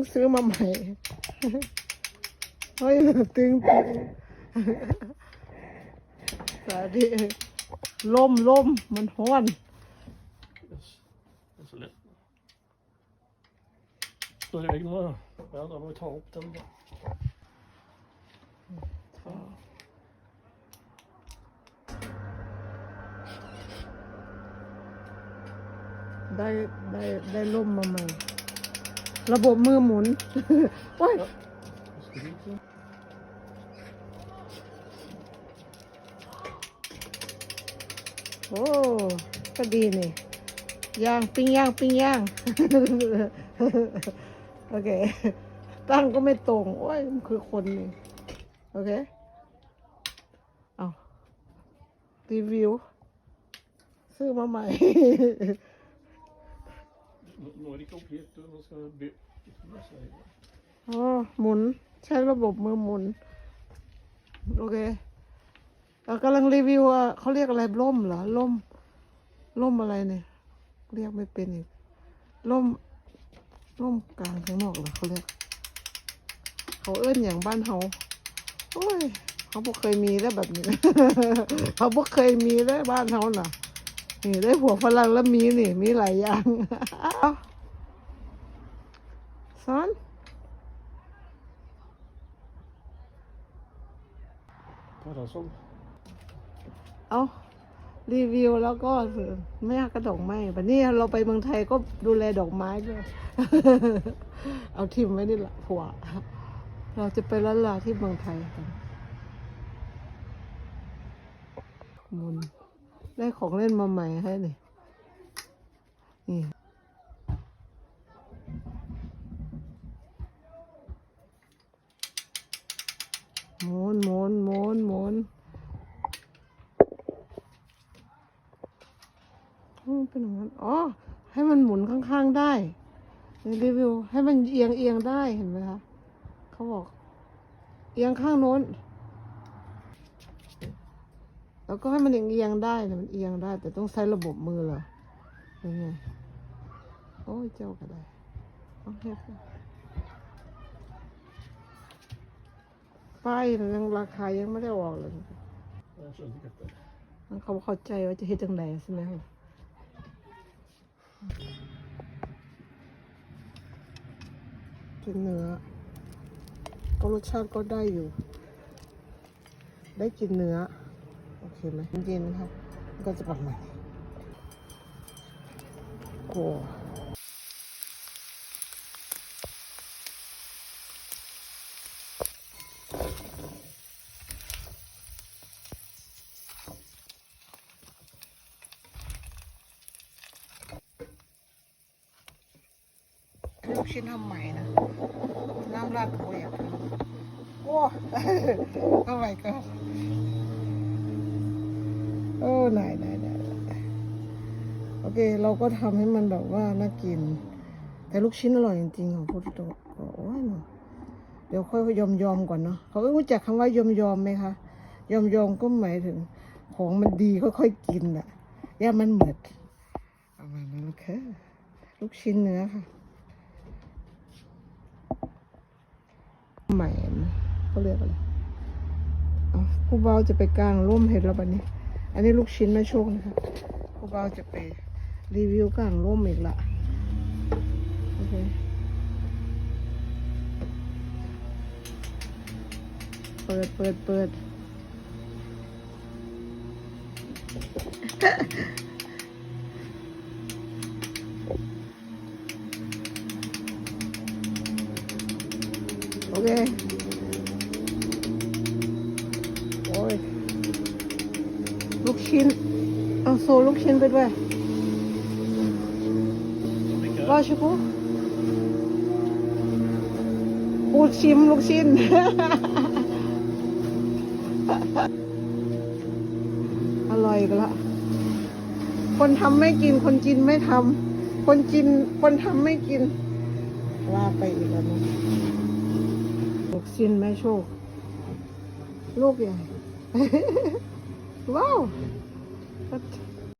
พิ่งซื้อมาใหม่เฮ้ยตึงตึงสวัสดีล่มล่มมันห้อน Yes. Det är så lätt. Då är det iväg några. Ja, då får vi ta upp den. då. ได้ได้ได้ล่มมาใหม่ ระบบมือหมุน โอ้ยโอ้ก็ดีนี่ ย่างปิ้งย่างปิ้งย่าง โอเค ตั้งก็ไม่ตรง โอ้ยมันคือคนนี่ โอเค เอารีวิว ซื้อมาใหม่ Nå- Nå är det komplet. Då ska vi by- vad säger jag? อ๋อหมุนใช้ระบบมือหมุน โอเคเรากำลังรีวิวอะเขาเรียกอะไรล่มเหรอล่มล่มอะไรเนี่ย เรียกไม่เป็นอีกล่มล่มกลางข้างนอกเหรอเขาเรียก เขาเอื้นอย่างบ้านเฮาโอ้ยเขาบ่เคยมีได้แบบนี้ เขาบ่เคยมีได้บ้านเฮาน่ะ นี่ได้ผัวฝรั่งแล้วมีนี่ มีหลายอย่างเอ้าสอน Parasoll. เอารีวิวแล้วก็ไม่อยากกระดอกไม้แบบนี้เราไปเมืองไทยก็ดูแลดอกไม้ด้วยเอาทิมไว้นี่แหละผัว เราจะไปละลาที่เมืองไทยกันหมุน ได้ของเล่นมาใหม่ให้นี่นี่หมุนหมุนหมุนหมุนอ๋อเป็นอย่างนั้นอ๋อ ให้มันหมุนข้างๆได้ ในรีวิว ให้มันเอียงเอียงได้เห็นไหมคะ เขาบอก เอียงข้างโน้น แล้วก็ให้มันเอียงเอียงๆได้นะมันเอียงได้ แต่ต้องใช้ระบบมือเหรอยังไงโอ้ยเจ้าก็ได้เอาเฮ็ดสิป้ายมันยังราคายังไม่ได้ออกเลย Jag känner inte det. มันเขาเข้าใจว่าจะเฮ็ดจังไดใช่ไหมครับเป็นเนื้อก็รสชาติก็ได้อยู่ ได้กินเนื้อ โอเคไหมเย็นๆครับมันก็จะประมาณนี้โอ้ลูกชิ้นทำใหม่นะ น้ำราดโอยอะโอ้โอ้ my god โอ้ ไหนไหนไหนโอเค เราก็ทำให้มันแบบว่าน่ากิน แต่ลูกชิ้นอร่อยจริงๆของพุทธโตโอ้ยเดี๋ยวค่อยยอมยอมก่อนเนาะเขารู้จักคำว่ายอมยอมไหมคะยอมยอมก็หมายถึง ของมันดีค่อยๆกินอะอย่ามันเหมือดเอามานั้นโอเคลูกชิ้นเนื้อค่ะใหม่เขาเรียกอะไรเอผู้เบาจะไปกลางร่มเห็ดแล้วบัดนี้ อันนี้ลูกชิ้นแม่โชคนะคะผู้เบาจะไปรีวิวกลางร่มอีกละโอเคเปิดเปิดเปิดโอเค โอ้ย ลูกชิ้น เอาโซลูกชิ้นไปด้วย Vilka? รอชิคุปูดชิมลูกชิ้น อร่อยอีกันละ คนทำไม่กิน คนกินไม่ทำ คนกิน คนทำไม่กิน ว่าไปอีกแล้วนะลูกชิ้นแม่โชค ลูกใหญ่ ว้าว